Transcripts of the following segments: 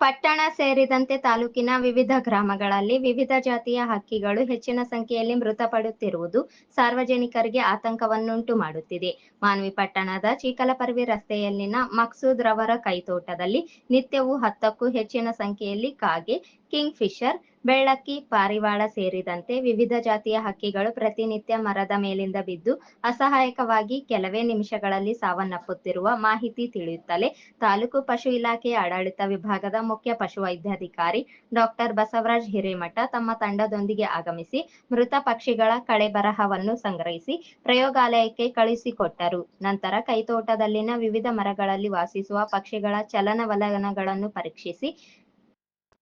ಪಟ್ಟಣ ಸೇರಿದಂತೆ ತಾಲೂಕಿನ ವಿವಿಧ ಗ್ರಾಮಗಳಲ್ಲಿ ವಿವಿಧ ಜಾತಿಯ ಹಕ್ಕಿಗಳು ಹೆಚ್ಚಿನ ಸಂಖ್ಯೆಯಲ್ಲಿ ಮೃತಪಡುತ್ತಿರುವುದು ಸಾರ್ವಜನಿಕರಿಗೆ ಆತಂಕವನ್ನುಂಟು ಮಾಡುತ್ತಿದೆ. ಮಾನ್ವಿ ಪಟ್ಟಣದ ಚೀಕಲಪರ್ವಿ ರಸ್ತೆಯಲ್ಲಿನ ಮಕ್ಸೂದ್ ರವರ ಕೈತೋಟದಲ್ಲಿ ನಿತ್ಯವೂ ಹತ್ತಕ್ಕೂ ಹೆಚ್ಚಿನ ಸಂಖ್ಯೆಯಲ್ಲಿ ಕಾಗೆ ಕಿಂಗ್ ಫಿಶರ್ ಬೆಳ್ಳಕ್ಕಿ, ಪಾರಿವಾಳ ಸೇರಿದಂತೆ ವಿವಿಧ ಜಾತಿಯ ಹಕ್ಕಿಗಳು ಪ್ರತಿನಿತ್ಯ ಮರದ ಮೇಲಿಂದ ಬಿದ್ದು ಅಸಹಾಯಕವಾಗಿ ಕೆಲವೇ ನಿಮಿಷಗಳಲ್ಲಿ ಸಾವನ್ನಪ್ಪುತ್ತಿರುವ ಮಾಹಿತಿ ತಿಳಿಯುತ್ತಲೇ ತಾಲೂಕು ಪಶು ಇಲಾಖೆಯ ಆಡಳಿತ ವಿಭಾಗದ ಮುಖ್ಯ ಪಶುವೈದ್ಯಾಧಿಕಾರಿ ಡಾಕ್ಟರ್ ಬಸವರಾಜ್ ಹಿರೇಮಠ ತಮ್ಮ ತಂಡದೊಂದಿಗೆ ಆಗಮಿಸಿ ಮೃತ ಪಕ್ಷಿಗಳ ಕಳೆಬರಹವನ್ನು ಸಂಗ್ರಹಿಸಿ ಪ್ರಯೋಗಾಲಯಕ್ಕೆ ಕಳುಹಿಸಿಕೊಟ್ಟರು. ನಂತರ ಕೈತೋಟದಲ್ಲಿನ ವಿವಿಧ ಮರಗಳಲ್ಲಿ ವಾಸಿಸುವ ಪಕ್ಷಿಗಳ ಚಲನವಲನಗಳನ್ನು ಪರೀಕ್ಷಿಸಿ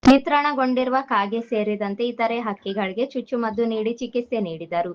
ನಿತ್ರಾಣಗೊಂಡಿರುವ ಕಾಗೆ ಸೇರಿದಂತೆ ಇತರೆ ಹಕ್ಕಿಗಳಿಗೆ ಚುಚ್ಚುಮದ್ದು ನೀಡಿ ಚಿಕಿತ್ಸೆ ನೀಡಿದರು.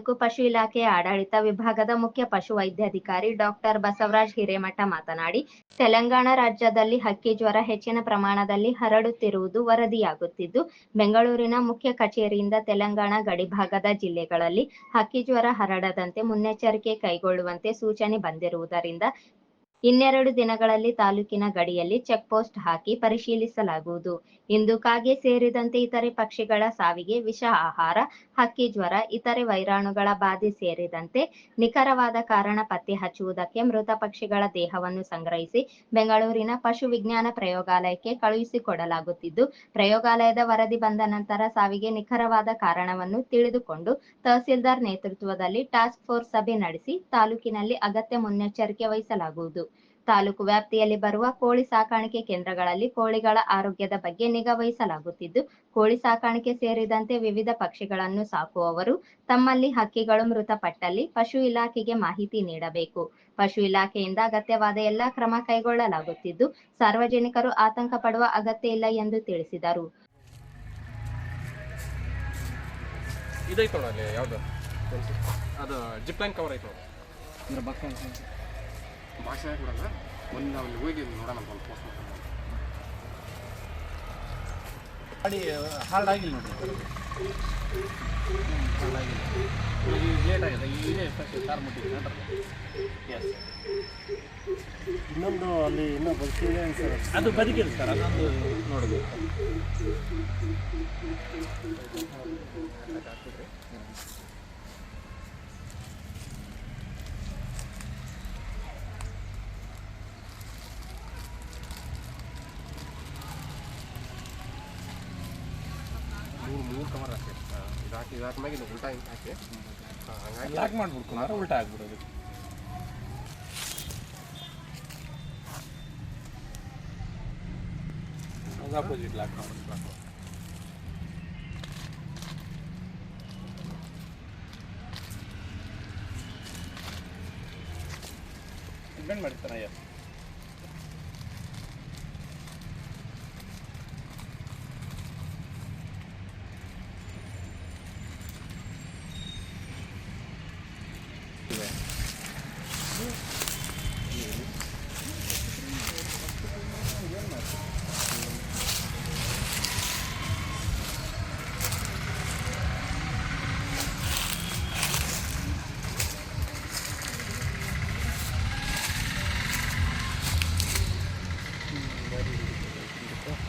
ತಾಲೂಕು ಪಶು ಇಲಾಖೆಯ ಆಡಳಿತ ವಿಭಾಗದ ಮುಖ್ಯ ಪಶು ವೈದ್ಯಾಧಿಕಾರಿ ಡಾಕ್ಟರ್ ಬಸವರಾಜ್ ಹಿರೇಮಠ ಮಾತನಾಡಿ, ತೆಲಂಗಾಣ ರಾಜ್ಯದಲ್ಲಿ ಹಕ್ಕಿ ಜ್ವರ ಹೆಚ್ಚಿನ ಪ್ರಮಾಣದಲ್ಲಿ ಹರಡುತ್ತಿರುವುದು ವರದಿಯಾಗುತ್ತಿದ್ದು, ಬೆಂಗಳೂರಿನ ಮುಖ್ಯ ಕಚೇರಿಯಿಂದ ತೆಲಂಗಾಣ ಗಡಿಭಾಗದ ಜಿಲ್ಲೆಗಳಲ್ಲಿ ಹಕ್ಕಿ ಜ್ವರ ಹರಡದಂತೆ ಮುನ್ನೆಚ್ಚರಿಕೆ ಕೈಗೊಳ್ಳುವಂತೆ ಸೂಚನೆ ಬಂದಿರುವುದರಿಂದ ಇನ್ನೆರಡು ದಿನಗಳಲ್ಲಿ ತಾಲೂಕಿನ ಗಡಿಯಲ್ಲಿ ಚೆಕ್ ಪೋಸ್ಟ್ ಹಾಕಿ ಪರಿಶೀಲಿಸಲಾಗುವುದು. ಇಂದು ಕಾಗೆ ಸೇರಿದಂತೆ ಇತರೆ ಪಕ್ಷಿಗಳ ಸಾವಿಗೆ ವಿಷ ಆಹಾರ, ಹಕ್ಕಿ ಜ್ವರ, ಇತರೆ ವೈರಾಣುಗಳ ಬಾಧೆ ಸೇರಿದಂತೆ ನಿಖರವಾದ ಕಾರಣ ಪತ್ತೆ ಹಚ್ಚುವುದಕ್ಕೆ ಮೃತ ಪಕ್ಷಿಗಳ ದೇಹವನ್ನು ಸಂಗ್ರಹಿಸಿ ಬೆಂಗಳೂರಿನ ಪಶು ವಿಜ್ಞಾನ ಪ್ರಯೋಗಾಲಯಕ್ಕೆ ಕಳುಹಿಸಿಕೊಡಲಾಗುತ್ತಿದ್ದು, ಪ್ರಯೋಗಾಲಯದ ವರದಿ ಬಂದ ನಂತರ ಸಾವಿಗೆ ನಿಖರವಾದ ಕಾರಣವನ್ನು ತಿಳಿದುಕೊಂಡು ತಹಸೀಲ್ದಾರ್ ನೇತೃತ್ವದಲ್ಲಿ ಟಾಸ್ಕ್ ಫೋರ್ಸ್ ಸಭೆ ನಡೆಸಿ ತಾಲೂಕಿನಲ್ಲಿ ಅಗತ್ಯ ಮುನ್ನೆಚ್ಚರಿಕೆ ವಹಿಸಲಾಗುವುದು. ತಾಲೂಕು ವ್ಯಾಪ್ತಿಯಲ್ಲಿ ಬರುವ ಕೋಳಿ ಸಾಕಾಣಿಕೆ ಕೇಂದ್ರಗಳಲ್ಲಿ ಕೋಳಿಗಳ ಆರೋಗ್ಯದ ಬಗ್ಗೆ ನಿಗಾ ವಹಿಸಲಾಗುತ್ತಿದ್ದು ಕೋಳಿ ಸಾಕಾಣಿಕೆ ಸೇರಿದಂತೆ ವಿವಿಧ ಪಕ್ಷಿಗಳನ್ನು ಸಾಕುವವರು ತಮ್ಮಲ್ಲಿ ಹಕ್ಕಿಗಳು ಮೃತಪಟ್ಟಲ್ಲಿ ಪಶು ಇಲಾಖೆಗೆ ಮಾಹಿತಿ ನೀಡಬೇಕು. ಪಶು ಇಲಾಖೆಯಿಂದ ಅಗತ್ಯವಾದ ಎಲ್ಲಾ ಕ್ರಮ ಕೈಗೊಳ್ಳಲಾಗುತ್ತಿದ್ದು ಸಾರ್ವಜನಿಕರು ಆತಂಕ ಪಡುವ ಅಗತ್ಯ ಇಲ್ಲ ಎಂದು ತಿಳಿಸಿದರು. ಅದು ಜಿಪ್ ಲೈನ್ ಕವರ್ ಐತೆ ನೋಡು ಭಾಷೆ ಕೊಡಲ್ಲ ಒಂದು ನಾವು ಅಲ್ಲಿ ಹೋಗಿ ನೋಡೋಣ ಬಂದು ಪೋಸ್ಟ್ ಮಾಡ್ಕೊಂಡು ಗಾಡಿ ಹಾರ್ಡ್ ಆಗಿಲ್ಲ ನೋಡ್ರಿ ಹಾರ್ಡ್ ಆಗಿಲ್ಲ. ಈಗ ಲೇಟ್ ಆಗಿದೆ. ಈಗ ಎಷ್ಟಕ್ಕೆ ಕಾರ್ ಎಸ್ ಇನ್ನೊಂದು ಅಲ್ಲಿ ಇನ್ನೂ ಬದುಕಿದೆ ಸರ್ ಅದು ಬದುಕಿದೆ ಸರ್ ಅದೊಂದು ನೋಡಬೇಕು ಮೂರು ಕವರ್ ಹಾಕಿ ಇದು ಹಾಕಿ ಇದು ಹಾಕಿದ್ಮ್ಯಾಗ ಇದು ಉಲ್ಟಾ ಹಿಂಗೆ ಹಾಕಿ. ಹಾಂ ಹಂಗಾಗಿ ಲಾಕ್ ಮಾಡ್ಬಿಡ್ಕೊಂಡು ಉಲ್ಟಾ ಆಗ್ಬಿಡೋದು. ಅದು ಅಪೋಸಿಟ್ ಲಾಕ್ ಮಾಡ್ಬೇಕು ಬೆಂಡ್ ಮಾಡ್ತಾನೆ ಎಸ್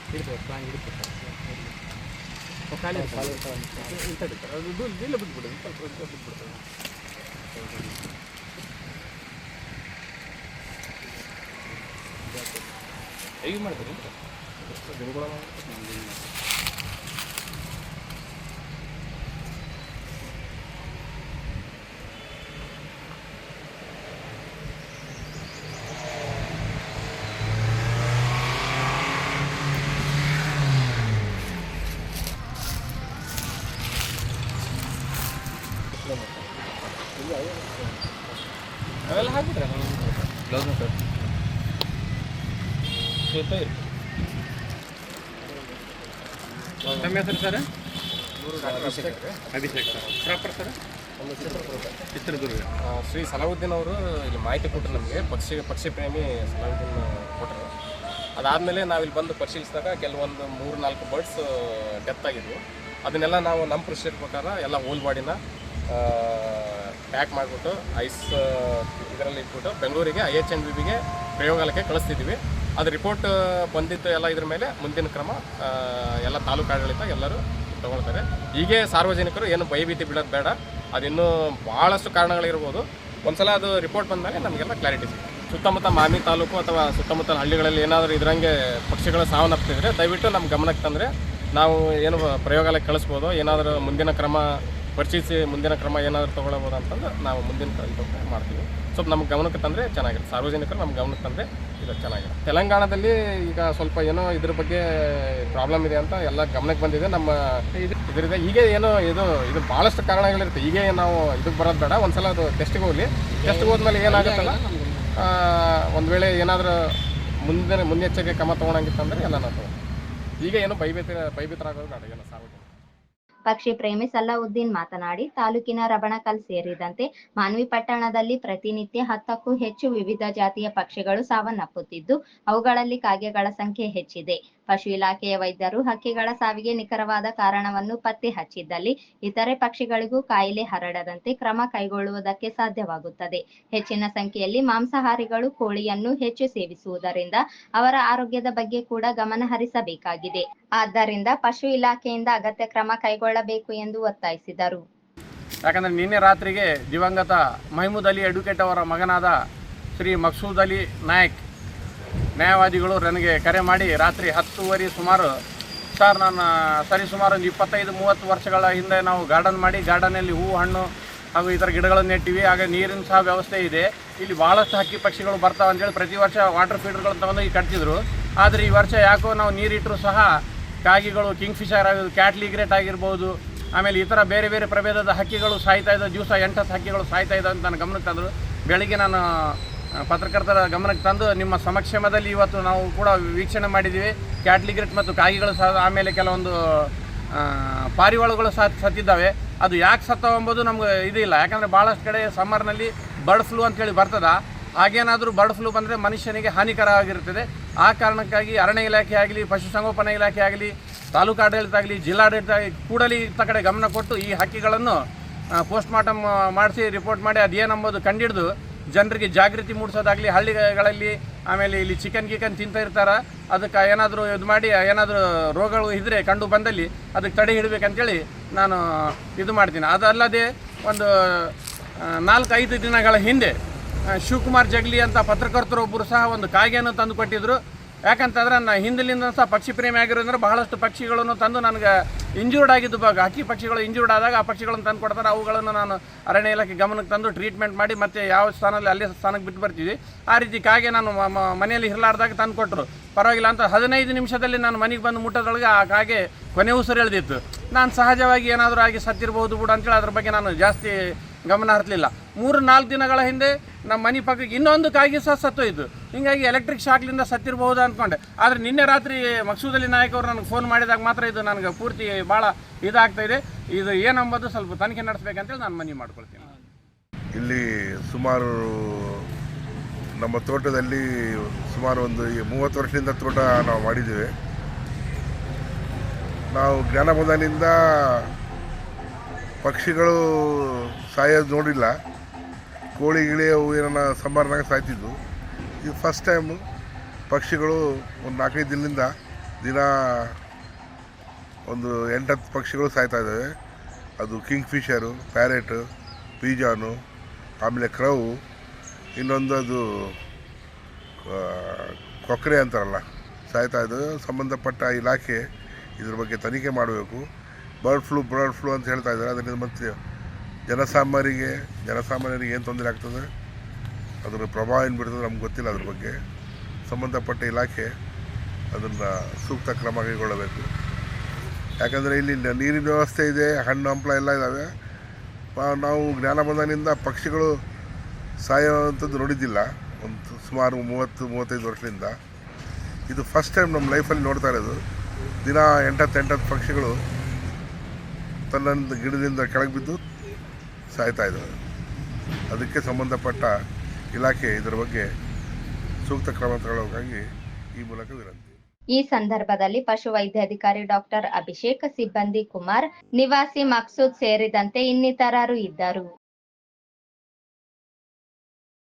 ಹಿಡಿದು ಸ್ಟ್ರಾಂಗ್ ಹಿಡಿದು ಖಾಲಿ ಇಂಥ ಅದು ಇಲ್ಲ ಬಿಟ್ಬಿಡು ಸ್ವಲ್ಪ ಬಿಟ್ಬಿಡ್ತದೆ ಹೇಗೆ ಮಾಡ್ತೀರಿ? ಅವೆಲ್ಲ ಹಾಕಿದ್ರೆ ಸರ್ ತಮ್ಮ ಹೆಸರು sir? Abhishek proper sir? Chitradurga. Shri Salauddin ಅವರು ಇಲ್ಲಿ ಮಾಹಿತಿ ಕೊಟ್ಟರು ನಮಗೆ. ಪಕ್ಷಿ ಪಕ್ಷಿ ಪ್ರೇಮಿ ಸಲಾವುದ್ದೀನ್ ಕೊಟ್ಟರು ಅದಾದಮೇಲೆ ನಾವಿಲ್ಲಿ ಬಂದು ಪರಿಶೀಲಿಸಿದಾಗ ಕೆಲವೊಂದು ಮೂರು, ನಾಲ್ಕು ಬರ್ಡ್ಸ್ ಡೆತ್ ಆಗಿದ್ವು. ಅದನ್ನೆಲ್ಲ ನಾವು ನಮ್ಮ ಪ್ರಶ್ನೆ ಪ್ರಕಾರ ಎಲ್ಲ ಹೋಲ್ ಬಾಡಿನ ಪ್ಯಾಕ್ ಮಾಡಿಬಿಟ್ಟು ಐಸ್ ಇದರಲ್ಲಿ ಇಟ್ಬಿಟ್ಟು ಬೆಂಗಳೂರಿಗೆ ಐ ಎಚ್ ಎನ್ ಬಿ ಬಿಗೆ ಪ್ರಯೋಗಾಲಯಕ್ಕೆ ಕಳಿಸ್ತಿದ್ದೀವಿ. ಅದು ರಿಪೋರ್ಟ್ ಬಂದಿದ್ದು ಎಲ್ಲ ಇದ್ರ ಮೇಲೆ ಮುಂದಿನ ಕ್ರಮ ಎಲ್ಲ ತಾಲೂಕು ಆಡಳಿತ ಎಲ್ಲರೂ ತೊಗೊಳ್ತಾರೆ. ಹೀಗೆ ಸಾರ್ವಜನಿಕರು ಏನು ಭಯಭೀತಿ ಬಿಡೋದು ಬೇಡ. ಅದಿನ್ನೂ ಭಾಳಷ್ಟು ಕಾರಣಗಳಿರ್ಬೋದು. ಒಂದ್ಸಲ ಅದು ರಿಪೋರ್ಟ್ ಬಂದಾಗ ನಮಗೆಲ್ಲ ಕ್ಲಾರಿಟಿ ಸಿಗುತ್ತೆ. ಸುತ್ತಮುತ್ತ ಮಾಮಿ ತಾಲೂಕು ಅಥವಾ ಸುತ್ತಮುತ್ತಲ ಹಳ್ಳಿಗಳಲ್ಲಿ ಏನಾದರೂ ಇದರಂಗೆ ಪಕ್ಷಿಗಳು ಸಾವನ್ನಪ್ಪಿದ್ರೆ ದಯವಿಟ್ಟು ನಮ್ಮ ಗಮನಕ್ಕೆ ತಂದರೆ ನಾವು ಏನು ಪ್ರಯೋಗಾಲಯಕ್ಕೆ ಕಳಿಸ್ಬೋದು, ಏನಾದರೂ ಮುಂದಿನ ಕ್ರಮ ಪರಿಶೀಲಿಸಿ ಮುಂದಿನ ಕ್ರಮ ಏನಾದರೂ ತೊಗೊಳ್ಬೋದು ಅಂತಂದ್ರೆ ನಾವು ಮುಂದಿನ ಇದಕ್ಕೆ ಮಾಡ್ತೀವಿ. ಸ್ವಲ್ಪ ನಮ್ಮ ಗಮನಕ್ಕೆ ತಂದರೆ ಚೆನ್ನಾಗಿರುತ್ತೆ. ಸಾರ್ವಜನಿಕರು ನಮ್ಮ ಗಮನಕ್ಕೆ ತಂದರೆ ಇದು ಚೆನ್ನಾಗಿರುತ್ತೆ. ತೆಲಂಗಾಣದಲ್ಲಿ ಈಗ ಸ್ವಲ್ಪ ಏನೋ ಇದ್ರ ಬಗ್ಗೆ ಪ್ರಾಬ್ಲಮ್ ಇದೆ ಅಂತ ಎಲ್ಲ ಗಮನಕ್ಕೆ ಬಂದಿದೆ. ನಮ್ಮ ಇದು ಇದರಿಂದ ಈಗ ಏನೋ ಇದು ಇದು ಭಾಳಷ್ಟು ಕಾರಣಗಳಿರುತ್ತೆ. ಈಗ ನಾವು ಇದಕ್ಕೆ ಬರೋದು ಬೇಡ. ಒಂದ್ಸಲ ಅದು ಟೆಸ್ಟಿಗೆ ಹೋಗಲಿ. ಟೆಸ್ಟ್ಗೆ ಹೋದ್ಮೇಲೆ ಏನಾಗುತ್ತಲ್ಲ ಒಂದು ವೇಳೆ ಏನಾದರೂ ಮುಂದಿನ ಮುನ್ನೆಚ್ಚರಿಕೆ ಕ್ರಮ ತೊಗೊಳಂಗಿತ್ತಂದ್ರೆ ಎಲ್ಲ ನಾವು ಈಗ ಏನು ಭಯಭೀತ ಭಯಭೀತರಾಗೋದು ಬೇಡ ಸಾರ್ವಜನಿಕ ಪಕ್ಷಿ ಪ್ರೇಮಿ ಸಲಾವುದ್ದೀನ್ ಮಾತನಾಡಿ, ತಾಲೂಕಿನ ರಬಣಕಲ್ ಸೇರಿದಂತೆ ಮಾನ್ವಿ ಪಟ್ಟಣದಲ್ಲಿ ಪ್ರತಿನಿತ್ಯ ಹತ್ತಕ್ಕೂ ಹೆಚ್ಚು ವಿವಿಧ ಜಾತಿಯ ಪಕ್ಷಿಗಳು ಸಾವನ್ನಪ್ಪುತ್ತಿದ್ದು, ಅವುಗಳಲ್ಲಿ ಕಾಗೆಗಳ ಸಂಖ್ಯೆ ಹೆಚ್ಚಿದೆ. ಪಶು ಇಲಾಖೆಯ ವೈದ್ಯರು ಹಕ್ಕಿಗಳ ಸಾವಿಗೆ ನಿಖರವಾದ ಕಾರಣವನ್ನು ಪತ್ತೆ ಹಚ್ಚಿದ್ದಲ್ಲಿ ಇತರೆ ಪಕ್ಷಿಗಳಿಗೂ ಕಾಯಿಲೆ ಹರಡದಂತೆ ಕ್ರಮ ಕೈಗೊಳ್ಳುವುದಕ್ಕೆ ಸಾಧ್ಯವಾಗುತ್ತದೆ. ಹೆಚ್ಚಿನ ಸಂಖ್ಯೆಯಲ್ಲಿ ಮಾಂಸಾಹಾರಿಗಳು ಕೋಳಿಯನ್ನು ಹೆಚ್ಚು ಸೇವಿಸುವುದರಿಂದ ಅವರ ಆರೋಗ್ಯದ ಬಗ್ಗೆ ಕೂಡ ಗಮನ ಹರಿಸಬೇಕಾಗಿದೆ. ಆದ್ದರಿಂದ ಪಶು ಇಲಾಖೆಯಿಂದ ಅಗತ್ಯ ಕ್ರಮ ಕೈಗೊಳ್ಳಬೇಕು ಎಂದು ಒತ್ತಾಯಿಸಿದರು. ಯಾಕಂದರೆ ನಿನ್ನೆ ರಾತ್ರಿಗೆ ದಿವಂಗತ ಮಹಮೂದ್ ಅಲಿ ಅಡ್ವೊಕೇಟ್ ಅವರ ಮಗನಾದ ಶ್ರೀ ಮಕ್ಸೂದ್ ಅಲಿ ನಾಯಕ್ ನ್ಯಾಯವಾದಿಗಳು ನನಗೆ ಕರೆ ಮಾಡಿ ರಾತ್ರಿ ಹತ್ತುವರೆ ಸುಮಾರು, ಸರ್, ನಾನು ಸರಿ ಸುಮಾರು ಒಂದು ಇಪ್ಪತ್ತೈದು, ಮೂವತ್ತು ವರ್ಷಗಳ ಹಿಂದೆ ನಾವು ಗಾರ್ಡನ್ ಮಾಡಿ ಗಾರ್ಡನಲ್ಲಿ ಹೂವು, ಹಣ್ಣು ಹಾಗೂ ಇತರ ಗಿಡಗಳನ್ನು ನೆಟ್ಟಿವಿ. ಹಾಗೆ ನೀರಿನ ಸಹ ವ್ಯವಸ್ಥೆ ಇದೆ. ಇಲ್ಲಿ ಭಾಳಷ್ಟು ಹಕ್ಕಿ ಪಕ್ಷಿಗಳು ಬರ್ತಾವೆ ಅಂತೇಳಿ ಪ್ರತಿ ವರ್ಷ ವಾಟರ್ ಫೀಡರ್ಗಳನ್ನು ತಗೊಂಡು ಈಗ ಕಟ್ತಿದ್ರು. ಆದರೆ ಈ ವರ್ಷ ಯಾಕೋ ನಾವು ನೀರಿಟ್ಟರು ಸಹ ಕಾಗಿಗಳು ಕಿಂಗ್ ಫಿಶರ್ ಆಗಿರ್ಬೋದು, ಕ್ಯಾಟ್ಲಿಗ್ರೇಟ್ ಆಗಿರ್ಬೋದು, ಆಮೇಲೆ ಈ ಥರ ಬೇರೆ ಬೇರೆ ಪ್ರಭೇದದ ಹಕ್ಕಿಗಳು ಸಾಯ್ತಾ ಇದ್ದಾವೆ ದಿವಸ ಎಂಟತ್ತು ಹಕ್ಕಿಗಳು ಸಾಯ್ತಾ ಇದ್ದಾವೆ ಅಂತ ನನ್ನ ಗಮನಕ್ಕೆ ತಂದರು. ಬೆಳಿಗ್ಗೆ ನಾನು ಪತ್ರಕರ್ತರ ಗಮನಕ್ಕೆ ತಂದು ನಿಮ್ಮ ಸಮಕ್ಷಮದಲ್ಲಿ ಇವತ್ತು ನಾವು ಕೂಡ ವೀಕ್ಷಣೆ ಮಾಡಿದ್ದೀವಿ. ಕ್ಯಾಟ್ಲಿಗ್ರೆಟ್ ಮತ್ತು ಕಾಗಿಗಳು ಸಹ ಆಮೇಲೆ ಕೆಲವೊಂದು ಪಾರಿವಾಳಗಳು ಸಹ ಸತ್ತಿದ್ದಾವೆ. ಅದು ಯಾಕೆ ಸತ್ತವ ಎಂಬುದು ನಮ್ಗೆ ಇದಿಲ್ಲ ಯಾಕಂದರೆ ಭಾಳಷ್ಟು ಕಡೆ ಸಮ್ಮರ್ನಲ್ಲಿ ಬರ್ಡ್ ಫ್ಲೂ ಅಂತೇಳಿ ಬರ್ತದೆ. ಹಾಗೇನಾದರೂ ಬರ್ಡ್ ಫ್ಲೂ ಬಂದರೆ ಮನುಷ್ಯನಿಗೆ ಹಾನಿಕರ ಆಗಿರುತ್ತದೆ. ಆ ಕಾರಣಕ್ಕಾಗಿ ಅರಣ್ಯ ಇಲಾಖೆ ಆಗಲಿ ಪಶುಸಂಗೋಪನಾ ಇಲಾಖೆ ಆಗಲಿ, ತಾಲೂಕು ಆಡಳಿತ ಆಗಲಿ, ಜಿಲ್ಲಾಡಳಿತ ಆಗಲಿ ಕೂಡಲೇ ಇತ್ತ ಕಡೆ ಗಮನ ಕೊಟ್ಟು ಈ ಹಕ್ಕಿಗಳನ್ನು ಪೋಸ್ಟ್ ಮಾರ್ಟಮ್ ಮಾಡಿಸಿ ರಿಪೋರ್ಟ್ ಮಾಡಿ ಅದೇನೆಂಬುದು ಕಂಡಿಡಿದು ಜನರಿಗೆ ಜಾಗೃತಿ ಮೂಡಿಸೋದಾಗಲಿ, ಹಳ್ಳಿಗಳಲ್ಲಿ ಆಮೇಲೆ ಇಲ್ಲಿ ಚಿಕನ್ ಗಿಕನ್ ತಿಂತಾ ಇರ್ತಾರೆ, ಅದಕ್ಕೆ ಏನಾದರೂ ಇದು ಮಾಡಿ, ಏನಾದರೂ ರೋಗಗಳು ಇದ್ದರೆ ಕಂಡು ಬಂದಲ್ಲಿ ಅದಕ್ಕೆ ತಡೆ ಹಿಡಬೇಕಂತೇಳಿ ನಾನು ಇದು ಮಾಡ್ತೀನಿ. ಅದಲ್ಲದೆ ಒಂದು ನಾಲ್ಕು, ಐದು ದಿನಗಳ ಹಿಂದೆ ಶಿವಕುಮಾರ್ ಜಗ್ಲಿ ಅಂತ ಪತ್ರಕರ್ತರೊಬ್ಬರು ಸಹ ಒಂದು ಕಾಗೆಯನ್ನು ತಂದು ಕೊಟ್ಟಿದ್ರು. ಯಾಕಂತಂದ್ರೆ ನಾ ಹಿಂದಿಲಿಂದ ಸಹ ಪಕ್ಷಿ ಪ್ರೇಮಿ ಆಗಿರೋದ್ರಿಂದ ಬಹಳಷ್ಟು ಪಕ್ಷಿಗಳನ್ನು ತಂದು ನನಗೆ ಇಂಜೂರ್ಡ್ ಆಗಿದ್ದು ಭಾಗ ಹಕ್ಕಿ ಪಕ್ಷಿಗಳು ಇಂಜೂರ್ಡ್ ಆದಾಗ ಆ ಪಕ್ಷಿಗಳನ್ನು ತಂದು ಕೊಡ್ತಾರೆ. ಅವುಗಳನ್ನು ನಾನು ಅರಣ್ಯ ಇಲಾಖೆ ಗಮನಕ್ಕೆ ತಂದು ಟ್ರೀಟ್ಮೆಂಟ್ ಮಾಡಿ ಮತ್ತೆ ಯಾವ ಸ್ಥಾನದಲ್ಲಿ ಅಲ್ಲೇ ಸ್ಥಾನಕ್ಕೆ ಬಿಟ್ಟು ಬರ್ತೀವಿ ಆ ರೀತಿ ಕಾಗೆ ನಾನು ಮನೆಯಲ್ಲಿ ಇರಲಾರ್ದಾಗ ತಂದು ಕೊಟ್ಟರು. ಪರವಾಗಿಲ್ಲ ಅಂತ ಹದಿನೈದು ನಿಮಿಷದಲ್ಲಿ ನಾನು ಮನೆಗೆ ಬಂದು ಮುಟ್ಟೋದ್ರೊಳಗೆ ಆ ಕಾಗೆ ಕೊನೆ ಉಸಿರು ಎಳೆದಿತ್ತು. ನಾನು ಸಹಜವಾಗಿ ಏನಾದರೂ ಆಗಿ ಸತ್ತಿರಬಹುದು ಬಿಡು ಅಂತೇಳಿ ಅದ್ರ ಬಗ್ಗೆ ನಾನು ಜಾಸ್ತಿ ಗಮನ ಹರಿಸಲಿಲ್ಲ. ಮೂರು ನಾಲ್ಕು ದಿನಗಳ ಹಿಂದೆ ನಮ್ಮ ಮನೆ ಪಕ್ಕಕ್ಕೆ ಇನ್ನೊಂದು ಕಾಯಿಗೆ ಸಹ ಸತ್ತೋಯ್ತು ಹಿಂಗಾಗಿ ಎಲೆಕ್ಟ್ರಿಕ್ ಶಾಕ್ಲಿಂದ ಸತ್ತಿರಬಹುದು ಅಂದ್ಕೊಂಡೆ ಆದರೆ ನಿನ್ನೆ ರಾತ್ರಿ ಮಕ್ಸೂದ್ ಅಲಿ ನಾಯಕ್ ಅವರು ನನಗೆ ಫೋನ್ ಮಾಡಿದಾಗ ಮಾತ್ರ ಇದು ನನಗೆ ಪೂರ್ತಿ ಭಾಳ ಇದಾಗ್ತಾ ಇದೆ. ಇದು ಏನಂಬುದು ಸ್ವಲ್ಪ ತನಿಖೆ ನಡೆಸ್ಬೇಕಂತೇಳಿ ನಾನು ಮನವಿ ಮಾಡ್ಕೊಳ್ತೀನಿ. ಇಲ್ಲಿ ಸುಮಾರು ನಮ್ಮ ತೋಟದಲ್ಲಿ ಸುಮಾರು ಒಂದು ಮೂವತ್ತು ವರ್ಷದಿಂದ ತೋಟ ನಾವು ಮಾಡಿದ್ದೇವೆ. ನಾವು ಜ್ಞಾನ ಬಂದಾಗಿನಿಂದ ಪಕ್ಷಿಗಳು ಸಾಯೋದು ನೋಡಿಲ್ಲ. ಕೋಳಿ ಗಿಳಿ ಅವು ಏನನ್ನ ಸಂಬಾರದಾಗ ಸಾಯ್ತಿದ್ವು ಇದು ಫಸ್ಟ್ ಟೈಮು ಪಕ್ಷಿಗಳು ಒಂದು ನಾಲ್ಕೈದು ದಿನದಿಂದ ದಿನ ಒಂದು ಎಂಟತ್ತು ಪಕ್ಷಿಗಳು ಸಾಯ್ತಾ ಇದ್ದಾವೆ. ಅದು ಕಿಂಗ್ ಫಿಶರು ಪ್ಯಾರೆಟು, ಪೀಜಾನು, ಆಮೇಲೆ ಕ್ರೌ, ಇನ್ನೊಂದು ಅದು ಕೊಕ್ಕರೆ ಅಂತಾರಲ್ಲ, ಸಾಯ್ತಾ ಇದ್ದಾವೆ. ಸಂಬಂಧಪಟ್ಟ ಇಲಾಖೆ ಇದ್ರ ಬಗ್ಗೆ ತನಿಖೆ ಮಾಡಬೇಕು. ಬರ್ಡ್ ಫ್ಲೂ ಬರ್ಡ್ ಫ್ಲೂ ಅಂತ ಹೇಳ್ತಾ ಇದ್ದಾರೆ. ಅದರಿಂದ ಮತ್ತೆ ಜನಸಾಮಾನ್ಯರಿಗೆ ಜನಸಾಮಾನ್ಯರಿಗೆ ಏನು ತೊಂದರೆ ಆಗ್ತದೆ? ಅದರ ಪ್ರಭಾವ ಏನು ಬಿಡ್ತದೆ ನಮ್ಗೆ ಗೊತ್ತಿಲ್ಲ ಅದ್ರ ಬಗ್ಗೆ. ಸಂಬಂಧಪಟ್ಟ ಇಲಾಖೆ ಅದನ್ನು ಸೂಕ್ತ ಕ್ರಮ ಕೈಗೊಳ್ಳಬೇಕು. ಯಾಕಂದರೆ ಇಲ್ಲಿ ನೀರಿನ ವ್ಯವಸ್ಥೆ ಇದೆ, ಹಣ್ಣು, ಹಂಪಲ ಎಲ್ಲ ಇದ್ದಾವೆ ನಾವು ಜ್ಞಾನ ಬಂದಾನಿಂದ ಪಕ್ಷಿಗಳು ಸಾಯೋವಂಥದ್ದು ನೋಡಿದ್ದಿಲ್ಲ. ಒಂದು ಸುಮಾರು ಮೂವತ್ತು, ಮೂವತ್ತೈದು ವರ್ಷದಿಂದ. ಇದು ಫಸ್ಟ್ ಟೈಮ್ ನಮ್ಮ ಲೈಫಲ್ಲಿ ನೋಡ್ತಾ ಇರೋದು. ದಿನ ಎಂಟತ್ತು ಎಂಟತ್ತು ಪಕ್ಷಿಗಳು ತನ್ನೊಂದು ಗಿಡದಿಂದ ಕೆಳಗೆ ಬಿದ್ದು ಸಾಯ್ತಾ ಇದ್ದಾರೆ. ಅದಕ್ಕೆ ಸಂಬಂಧಪಟ್ಟ ಇಲಾಖೆ ಇದರ ಬಗ್ಗೆ ಸೂಕ್ತ ಕ್ರಮ ತಗೊಳ್ಳೋಕ್ಕಾಗಿ ಈ ಮೂಲಕ ವಿನಂತಿ. ಈ ಸಂದರ್ಭದಲ್ಲಿ ಪಶುವೈದ್ಯಾಧಿಕಾರಿ ಡಾಕ್ಟರ್ ಅಭಿಷೇಕ್ ಸಿಬ್ಬಂದಿ ಕುಮಾರ್, ನಿವಾಸಿ ಮಕ್ಸೂದ್ ಸೇರಿದಂತೆ ಇನ್ನಿತರರು ಇದ್ದರು.